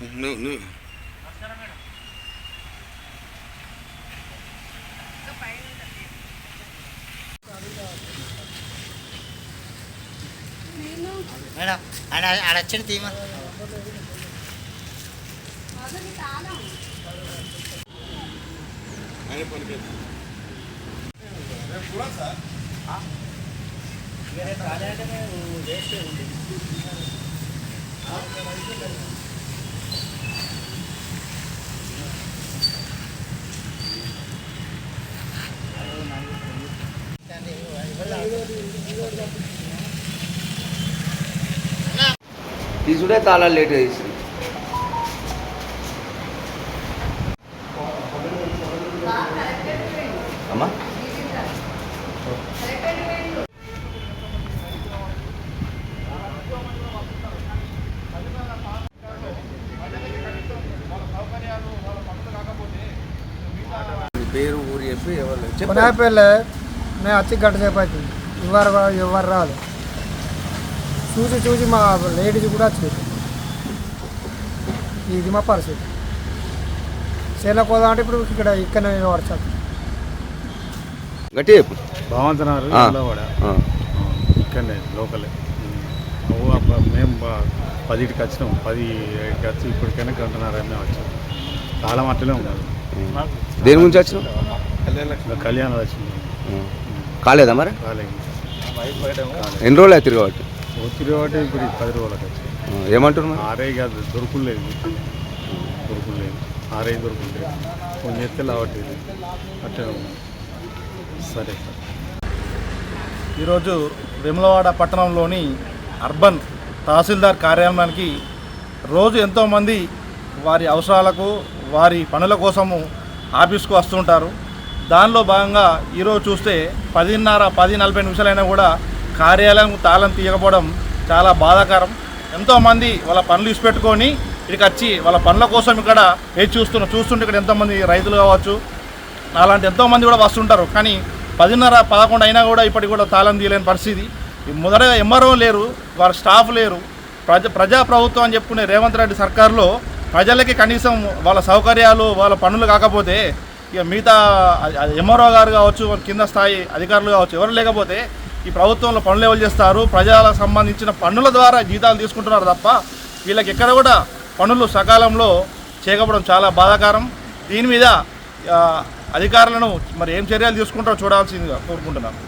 నువ్వు నువ్వు. మేడం ఆడ ఆడ వచ్చింది తీమ. ఆయన పనికి తీసుడే తాళాలు లేట్ తీసింది అమ్మా మీ పేరు ఊరు చెప్పి ఎవరు చెప్పండి కొనాయిపల్లె మేము వచ్చి గంట సేపు అవుతుంది ఎవరు రా- ఎవరు రాదు చూసి చూసి మా లేడీస్ కూడా వచ్చింది. ఇది మా పరిస్థితి. చేనులకు పోదాం అంటే ఇప్పుడు ఇక్కడ ఇక్కడ పడచాలి గట్టి చెప్పు. భావంతనారు ఆ. ఎల్లవాడ ఆ. ఇక్కడనే లోకలే. మేము పదిటికి వచ్చినాం. పది వచ్చి ఇప్పటికైనా గంటన్నర మేము వచ్చాం కాలం అట్లనే ఉన్నది దేని గురించి వచ్చినావు? ఇంకా కళ్యాణం వచ్చింది కాలేదా మరి? కాలేదు ఎన్ని రోజులు అవుతుంది కాబట్టి? ఒత్తిడి కాబట్టి ఇప్పుడు పది రోజులకు వచ్చి ఏమంటారు మరి ఆరే కాదు దొరుకులేదు. దొరుకులేదు. ఆరే దొరుకులేదు. కొంచెం ఎత్తే లావట్లేదు. అట్లనే సరే సార్. ఈరోజు వేములవాడ పట్టణంలోని అర్బన్ తహసీల్దార్ కార్యాలయానికి రోజు ఎంతోమంది వారి అవసరాలకు వారి పనుల కోసము ఆఫీస్కు వస్తుంటారు. దానిలో భాగంగా ఈరోజు చూస్తే పదిన్నర పది నలభై నిమిషాలైనా కూడా కార్యాలయం తాళం తీయకపోవడం చాలా బాధాకరం. ఎంతోమంది వాళ్ళ పనులు ఇసిపెట్టుకొని ఇక్కడికి వచ్చి వాళ్ళ పనుల కోసం ఇక్కడ ఏ చూస్తున్న చూస్తుంటే ఇక్కడ ఎంతోమంది రైతులు కావచ్చు అలాంటి ఎంతోమంది కూడా వస్తుంటారు. కానీ పదిన్నర పదకొండు అయినా కూడా ఇప్పటికి కూడా తాళం తీయలేని పరిస్థితి. మొదటగా ఎంఆర్ఓ లేరు వారి స్టాఫ్ లేరు. ప్రజ ప్రజా ప్రభుత్వం అని చెప్పుకునే రేవంత్ రెడ్డి సర్కార్లో ప్రజలకి కనీసం వాళ్ళ సౌకర్యాలు వాళ్ళ పనులు కాకపోతే ఇక మిగతా ఎంఆర్ఓ గారు కావచ్చు కింద స్థాయి అధికారులు కావచ్చు ఎవరు లేకపోతే ఈ ప్రభుత్వంలో పనులు ఎవరు చేస్తారు? ప్రజలకు సంబంధించిన పన్నుల ద్వారా జీతాలు తీసుకుంటున్నారు తప్ప వీళ్ళకి ఎక్కడ కూడా పనులు సకాలంలో చేయకపోవడం చాలా బాధాకరం. దీని మీద అధికారులను మరి ఏం చర్యలు తీసుకుంటారో చూడాల్సిందిగా కోరుకుంటున్నాను.